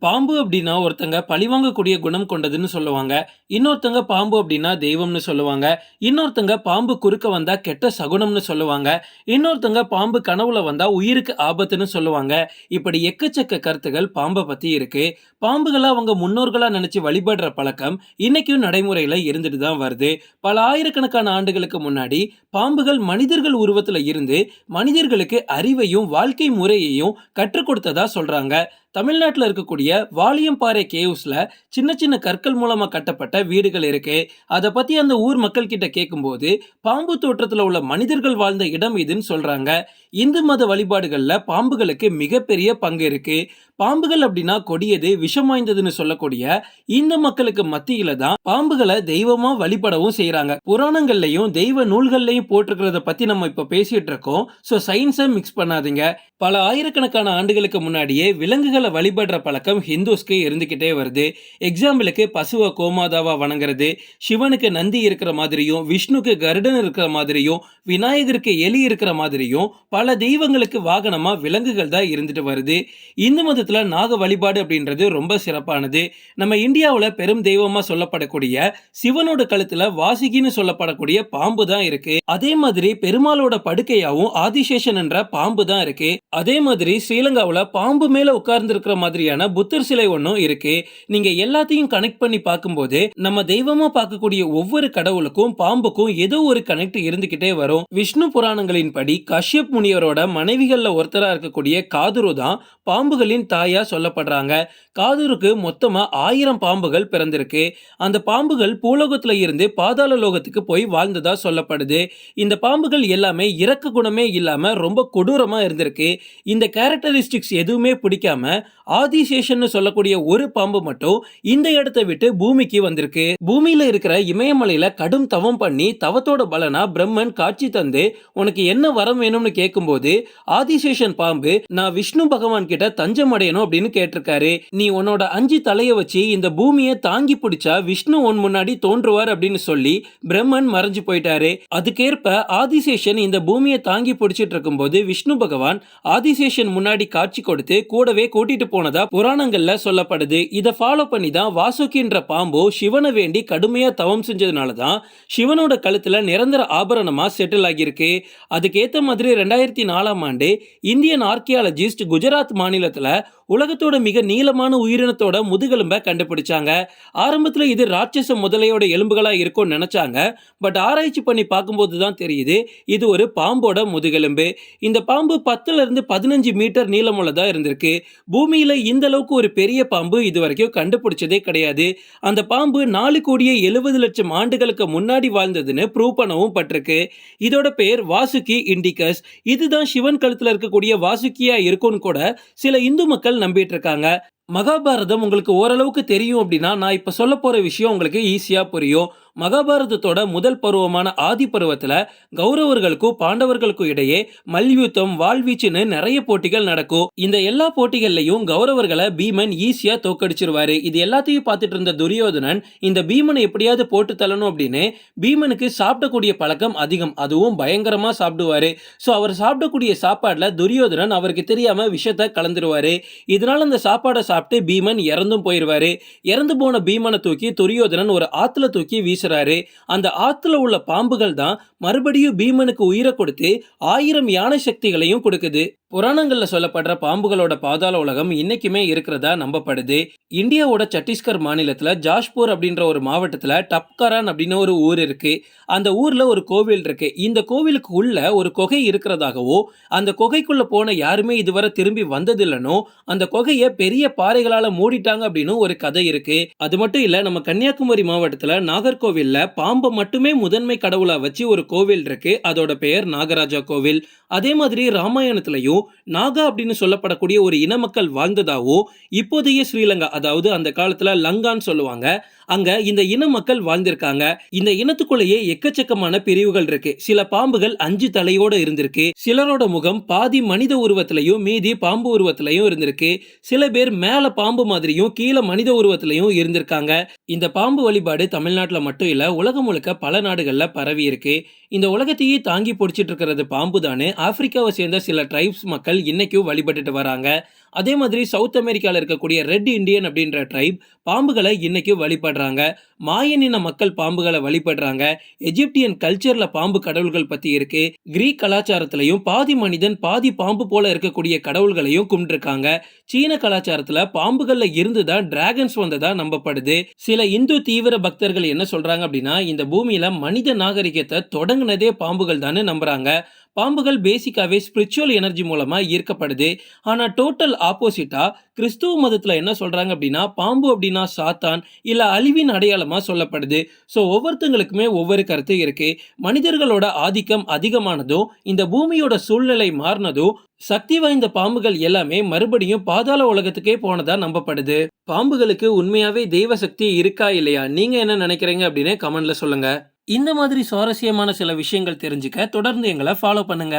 பாம்பு அப்படின்னா ஒருத்தங்க பழிவாங்கக்கூடிய குணம் கொண்டதுன்னு சொல்லுவாங்க. இன்னொருத்தங்க பாம்பு அப்படின்னா தெய்வம்னு சொல்லுவாங்க. இன்னொருத்தங்க பாம்பு குறுக்க வந்தா கெட்ட சகுனம்னு சொல்லுவாங்க. இன்னொருத்தங்க பாம்பு கனவுல வந்தா உயிருக்கு ஆபத்துன்னு சொல்லுவாங்க. இப்படி எக்கச்சக்க கருத்துகள் பாம்பை பத்தி இருக்கு. பாம்புகளை அவங்க முன்னோர்களா நினைச்சு வழிபடுற பழக்கம் இன்னைக்கும் நடைமுறையில இருந்துட்டு தான் வருது. பல ஆயிரக்கணக்கான ஆண்டுகளுக்கு முன்னாடி பாம்புகள் மனிதர்கள் உருவத்துல இருந்து மனிதர்களுக்கு அறிவையும் வாழ்க்கை முறையையும் கற்றுக் கொடுத்ததா சொல்றாங்க. தமிழ்நாட்டில் இருக்கக்கூடிய வாலியம்பாறை கேவ்ஸில் சின்ன சின்ன கற்கள் மூலமாக கட்டப்பட்ட வீடுகள் இருக்கு. அதை பற்றி அந்த ஊர் மக்கள் கிட்ட கேட்கும்போது பாம்பு தோற்றத்தில் உள்ள மனிதர்கள் வாழ்ந்த இடம் இதுன்னு சொல்கிறாங்க இந்து மத வழிபாடுகளில் பாம்புகளுக்கு மிகப்பெரிய பங்கு இருக்குது பாம்புகள் அப்படின்னா கொடியது விஷம் வாய்ந்ததுன்னு சொல்லக்கூடிய இந்த மக்களுக்கு மத்தியில தான் பாம்புகளை தெய்வமா வழிபடவும் செய்யறாங்க புராணங்கள்லயும் தெய்வ நூல்கள்லயும் போட்டிருக்கிறத பத்தி நம்ம இப்ப பேசிட்டு இருக்கோம். ஸோ சயின்ஸை மிக்ஸ் பண்ணாதீங்க. பல ஆயிரக்கணக்கான ஆண்டுகளுக்கு முன்னாடியே விலங்குகளை வழிபடுற பழக்கம் ஹிந்துஸ்க்கு இருந்துகிட்டே வருது. எக்ஸாம்பிளுக்கு பசுவை கோமாதாவா வணங்குறது சிவனுக்கு நந்தி இருக்கிற மாதிரியும் விஷ்ணுக்கு கருடன் இருக்கிற மாதிரியும் விநாயகருக்கு எலி இருக்கிற மாதிரியும் பல தெய்வங்களுக்கு வாகனமா விலங்குகள் தான் இருந்துட்டு வருது. இந்து மதத்துல நாக வழிபாடு அப்படின்றது ரொம்ப சிறப்பானது. நம்ம இந்தியாவில் பெரும் தெய்வமா சொல்லப்படக்கூடிய சிவனோட கழுத்தில் வாசிகின்னு சொல்லப்படக்கூடிய பாம்பு தான் இருக்கு. அதே மாதிரி பெருமாளோட படுக்கையாவும் ஆதிசேஷன் என்ற பாம்பு தான் இருக்கு. அதே மாதிரி ஸ்ரீலங்காவில் பாம்பு மேல உட்கார்ந்து இருக்கிற மாதிரியான புத்தர் சிலை ஒன்றும் இருக்கு. நீங்க எல்லாத்தையும் கனெக்ட் பண்ணி பார்க்கும்போது நம்ம தெய்வமா பார்க்கக்கூடிய ஒவ்வொரு கடவுளுக்கும் பாம்புக்கும் ஏதோ ஒரு கனெக்ட் இருந்துகிட்டே வரும். விஷ்ணு புராணங்களின் படி கஷ்யப் முனிவரோட மனைவிகள்ல ஒருத்தரா இருக்கக்கூடிய காதுரு தான் பாம்புகளின் தாயா சொல்லப்படுறாங்க. காதூருக்கு மொத்தமா ஆயிரம் பாம்புகள் பிறந்திருக்கு. அந்த பாம்புகள் பூலோகத்துல இருந்து பாதாள லோகத்துக்கு போய் வாழ்ந்ததா சொல்லப்படுது. இந்த பாம்புகள் எல்லாமே இறக்க குணமே இல்லாம ரொம்ப கொடூரமா இருந்திருக்கு. இந்த கேரக்டரிஸ்டிக்ஸ் எதுவுமே பிடிக்காம ஆதிசேஷன் சொல்லக்கூடிய ஒரு பாம்பு மட்டும் இந்த இடத்தை விட்டு பூமிக்கு வந்திருக்கு. பூமியில இருக்கிற இமயமலையில கடும் தவம் பண்ணி தவத்தோட பலனா பிரம்மன் காட்சி தந்து உனக்கு என்ன வரம் வேணும்னு கேட்கும்போது ஆதிசேஷன் பாம்பு நான் விஷ்ணு பகவான் கிட்ட தஞ்சம் அடையணும் அப்படின்னு கேட்டிருக்காரு. நீ உன்னோட அஞ்சு தலையை வச்சு இந்த பூமியை தாங்கி பிடிச்சா விஷ்ணு உன் முன்னாடி தோன்றுவார் அப்படின்னு சொல்லி பிரம்மன் மறைஞ்சு போயிட்டாரு. அதுக்கேற்ப ஆதிசேஷன் இந்த பூமியை தாங்கி பிடிச்சிட்டு இருக்கும்போது விஷ்ணு பகவான் ஆதிசேஷன் முன்னாடி காட்சி கொடுத்து கூடவே கூட்டிட்டு போனதா புராணங்கள்ல சொல்லப்படுது. இதை ஃபாலோ பண்ணி தான் வாசுகின்ற பாம்போ சிவனை வேண்டி கடுமையா தவம் செஞ்சதுனால தான் சிவனோட கழுத்துல நிரந்தர ஆபரணமா செட்டில் ஆகியிருக்கு. அதுக்கேற்ற மாதிரி ரெண்டாயிரத்தி நாலாம் ஆண்டு இந்தியன் ஆர்கியாலஜிஸ்ட் குஜராத் மாநிலத்தில் உலகத்தோட மிக நீளமான உயிரினத்தோட முதுகெலும்பை கண்டுபிடிச்சாங்க. ஆரம்பத்தில் இது ராட்சச முதலையோட எலும்புகளாக இருக்கும்னு நினச்சாங்க. பட் ஆராய்ச்சி பண்ணி பார்க்கும்போது தான் தெரியுது இது ஒரு பாம்போட முதுகெலும்பு. இந்த பாம்பு பத்துலேருந்து பதினஞ்சு மீட்டர் நீளமுள்ளதாக இருந்திருக்கு. பூமியில் இந்த அளவுக்கு ஒரு பெரிய பாம்பு இது வரைக்கும் கண்டுபிடிச்சதே கிடையாது. அந்த பாம்பு நாலு கோடியே எழுபது லட்சம் ஆண்டுகளுக்கு முன்னாடி வாழ்ந்ததுன்னு ப்ரூவ் பண்ணவும் பட்டிருக்கு. இதோட பேர் வாசுகி இண்டிகஸ். இதுதான் சிவன் கழுத்தில் இருக்கக்கூடிய வாசுக்கியாக இருக்கும்னு கூட சில இந்து மக்கள் நம்பிட்டு இருக்காங்க மகாபாரதம் உங்களுக்கு ஓரளவுக்கு தெரியும் அப்படின்னா நான் இப்ப சொல்ல போற விஷயம் உங்களுக்கு ஈஸியா புரியும். மகாபாரதத்தோட முதல் பருவமான ஆதி பருவத்துல கௌரவர்களுக்கும் பாண்டவர்களுக்கும் இடையே மல்யுத்தம் வாழ்வீச்சுன்னு நிறைய போட்டிகள் நடக்கும். இந்த எல்லா போட்டிகள்லையும் கௌரவர்களை பீமன் ஈஸியா தோக்கடிச்சிருவாரு இது எல்லாத்தையும் பார்த்துட்டு இருந்த துரியோதனன் இந்த பீமனை எப்படியாவது போட்டு தள்ளணும் அப்படின்னு பீமனுக்கு சாப்பிடக்கூடிய பழக்கம் அதிகம். அதுவும் பயங்கரமா சாப்பிடுவாரு. ஸோ அவர் சாப்பிடக்கூடிய சாப்பாடுல துரியோதனன் அவருக்கு தெரியாம விஷத்தை கலந்துருவாரு. இதனால அந்த சாப்பாடை சாப்பிட்டு பீமன் இறந்தும் போயிருவாரு. இறந்து போன பீமனை தூக்கி துரியோதனன் ஒரு ஆத்துல தூக்கி வீசுறாரு அந்த ஆத்துல உள்ள பாம்புகள் தான் மறுபடியும் பீமனுக்கு உயிரை கொடுத்து ஆயிரம் யானை சக்திகளையும் கொடுக்குது. புராணங்களில் சொல்லப்படுற பாம்புகளோட பாதாள உலகம் இன்னைக்குமே இருக்கிறதா நம்பப்படுது. இந்தியாவோட சத்தீஸ்கர் மாநிலத்தில் ஜாஷ்பூர் அப்படின்ற ஒரு மாவட்டத்தில் டப்கரான் அப்படின்னு ஒரு ஊர் இருக்கு. அந்த ஊரில் ஒரு கோவில் இருக்கு. இந்த கோவிலுக்கு உள்ள ஒரு குகை இருக்கிறதாகவோ அந்த குகைக்குள்ள போன யாருமே இதுவரை திரும்பி வந்ததில்லைனோ அந்த குகையை பெரிய பாறைகளால் மூடிட்டாங்க அப்படின்னு ஒரு கதை இருக்கு. அது மட்டும் இல்லை நம்ம கன்னியாகுமரி மாவட்டத்தில் நாகர்கோவிலில் பாம்பை மட்டுமே முதன்மை கடவுளாக வச்சு ஒரு கோவில் இருக்கு. அதோட பெயர் நாகராஜா கோவில். அதே மாதிரி ராமாயணத்திலையும் நாகா அப்படின்னு சொல்லப்படக்கூடிய ஒரு இன மக்கள் வாழ்ந்ததாவோ இப்போதைய ஸ்ரீலங்கா அதாவது அந்த காலத்தில் லங்கான்னு சொல்லுவாங்க அங்க இந்த இன மக்கள் வாழ்ந்திருக்காங்க. இந்த இனத்துக்குள்ளேயே எக்கச்சக்கமான பிரிவுகள் இருக்கு. சில பாம்புகள் அஞ்சு தலையோட இருந்திருக்கு. சிலரோட முகம் பாதி மனித உருவத்திலையும் மீதி பாம்பு உருவத்திலையும் இருந்திருக்கு. சில பேர் மேல பாம்பு மாதிரியும் கீழே மனித உருவத்திலையும் இருந்திருக்காங்க. இந்த பாம்பு வழிபாடு தமிழ்நாட்டில் மட்டும் இல்ல உலகம் முழுக்க பல நாடுகள்ல பரவி இருக்கு. இந்த உலகத்தையே தாங்கி பிடிச்சிட்டு இருக்கிறது பாம்பு தானே ஆப்பிரிக்காவை சேர்ந்த சில ட்ரைப்ஸ் மக்கள் இன்னைக்கும் வழிபட்டுட்டு வராங்க. அதே மாதிரி சவுத் அமெரிக்காவில் இருக்கக்கூடிய ரெட் இண்டியன் அப்படின்ற ட்ரைப் பாம்புகளை இன்னைக்கு வழிபடுறாங்க. மாயன் இன மக்கள் பாம்புகளை வழிபடுறாங்க. எஜிப்டியன் கல்ச்சரில் பாம்பு கடவுள்கள் பற்றி இருக்கு. கிரீக் கலாச்சாரத்திலையும் பாதி மனிதன் பாதி பாம்பு போல இருக்கக்கூடிய கடவுள்களையும் கும்பிட்டுருக்காங்க. சீன கலாச்சாரத்தில் பாம்புகளில் இருந்து தான் டிராகன்ஸ் வந்ததாக நம்பப்படுது. சில இந்து தீவிர பக்தர்கள் என்ன சொல்கிறாங்க அப்படின்னா இந்த பூமியில் மனித நாகரிகத்தை தொடங்கினதே பாம்புகள் தானே நம்புறாங்க. பாம்புகள் பேசிக்காவே ஸ்பிரிச்சுவல் எனர்ஜி மூலமாக ஈர்க்கப்படுது. ஆனால் டோட்டல் ஆப்போசிட்டா கிறிஸ்துவ மதத்தில் என்ன சொல்றாங்க அப்படின்னா பாம்பு அப்படின்னா சாத்தான் இல்லை அழிவின் அடையாளமாக சொல்லப்படுது. ஸோ ஒவ்வொருத்தங்களுக்குமே ஒவ்வொரு கருத்து இருக்கு. மனிதர்களோட ஆதிக்கம் அதிகமானதும் இந்த பூமியோட சூழ்நிலை மாறினதும் சக்தி வாய்ந்த பாம்புகள் எல்லாமே மறுபடியும் பாதாள உலகத்துக்கே போனதா நம்பப்படுது. பாம்புகளுக்கு உண்மையாவே தெய்வ சக்தி இருக்கா இல்லையா? நீங்க என்ன நினைக்கிறீங்க அப்படின்னு கமெண்ட்ல சொல்லுங்க. இந்த மாதிரி சுவாரஸ்யமான சில விஷயங்கள் தெரிஞ்சுக்க தொடர்ந்து எங்களை ஃபாலோ பண்ணுங்க.